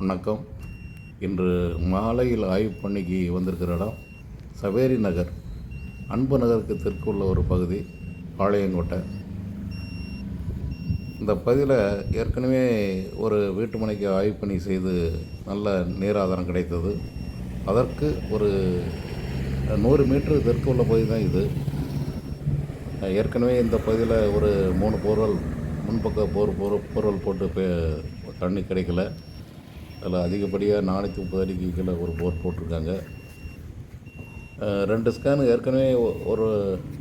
வணக்கம். இன்று மாலையில் ஆய்வு பணிக்கு வந்திருக்கிற இடம் சவேரி நகர். அன்பு நகருக்கு தெற்கு உள்ள ஒரு பகுதி பாளையங்கோட்டை. இந்த பகுதியில் ஏற்கனவே ஒரு வீட்டு மனைக்கு ஆய்வு பணி செய்து நல்ல நீராதாரம் கிடைத்தது. அதற்கு ஒரு நூறு மீட்டர் தெற்கு உள்ள பகுதி தான் இது. ஏற்கனவே இந்த பகுதியில் ஒரு மூணு போர்வல் முன்பக்க போர் போர் போர்வல் போட்டு தண்ணி கிடைக்கல. அதில் அதிகப்படியாக நானூற்றி முப்பது அடிக்கு கீழே ஒரு போர் போட்டிருக்காங்க. ரெண்டு ஸ்கேன் ஏற்கனவே ஒரு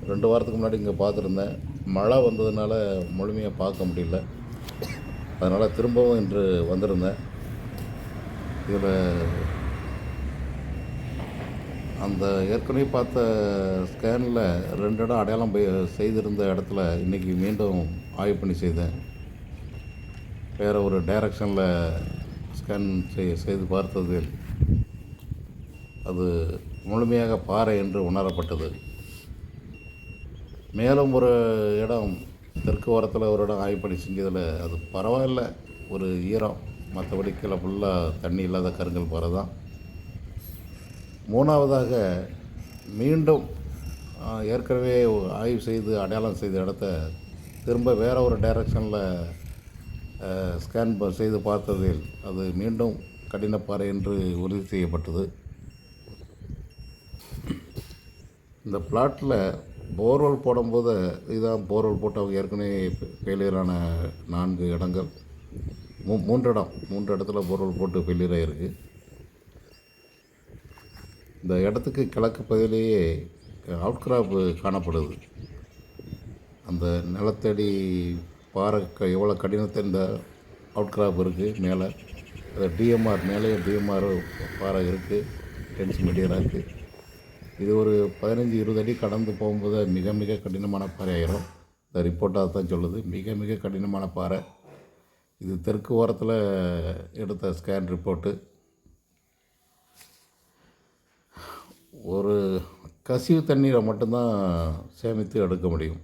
ரெண்டு வாரத்துக்கு முன்னாடி இங்கே பார்த்துருந்தேன். மழை வந்ததுனால முழுமையாக பார்க்க முடியல. அதனால் திரும்பவும் இன்று வந்திருந்தேன். இதில் அந்த ஏற்கனவே பார்த்த ஸ்கேனில் ரெண்டு இடம் அடையாளம் போய் செய்திருந்த இடத்துல இன்றைக்கி மீண்டும் ஆய்வு பண்ணி செய்தேன். வேறு ஒரு டைரக்ஷனில் ஸ்கேன் செய் செய்து பார்த்ததில் அது முழுமையாக பாறை என்று உணரப்பட்டது. மேலும் ஒரு இடம் தெற்கு ஓரத்தில் ஒரு இடம் ஆய்வு பண்ணி செஞ்சதில் அது பரவாயில்ல. ஒரு ஈரம் மற்றபடி கீழே ஃபுல்லாக தண்ணி இல்லாத கருங்கல் பாறை தான். மூணாவதாக மீண்டும் ஏற்கனவே ஆய்வு செய்து அடையாளம் செய்த இடத்த திரும்ப வேற ஒரு டைரக்ஷனில் ஸ்கேன் செய்து பார்த்ததில் அது மீண்டும் கடினப்பாறை என்று உறுதி செய்யப்பட்டது. இந்த பிளாட்டில் போர்வெல் போடும்போது இதுதான் போர்வெல் போட்டு அவங்க ஏற்கனவே ஃபெயிலியரான நான்கு இடங்கள். மூ மூன்று இடம் மூன்று இடத்துல போர்வெல் போட்டு ஃபெயிலியர் ஆகிருக்கு இந்த இடத்துக்கு கிழக்கு பகுதியிலேயே அவுட்கிராப் காணப்படுது. அந்த நிலத்தடி பாறை க- எவ்வளோ கடினத்தை இந்த அவுட் கிராப் இருக்குது மேலே. அது டிஎம்ஆர் மேலேயே டிஎம்ஆர் பாறை இருக்குது டென்ஸ் மெட்டீரியலாக இருக்குது இது ஒரு பதினஞ்சு இருபது அடி கடந்து போகும்போது மிக மிக கடினமான பாறை ஆயிரும். இந்த ரிப்போர்ட்டாக தான் சொல்லுது. மிக மிக கடினமான பாறை. இது தெற்கு ஓரத்தில் எடுத்த ஸ்கேன் ரிப்போர்ட்டு ஒரு கசிவு தண்ணீரை மட்டும்தான் சேமித்து எடுக்க முடியும்.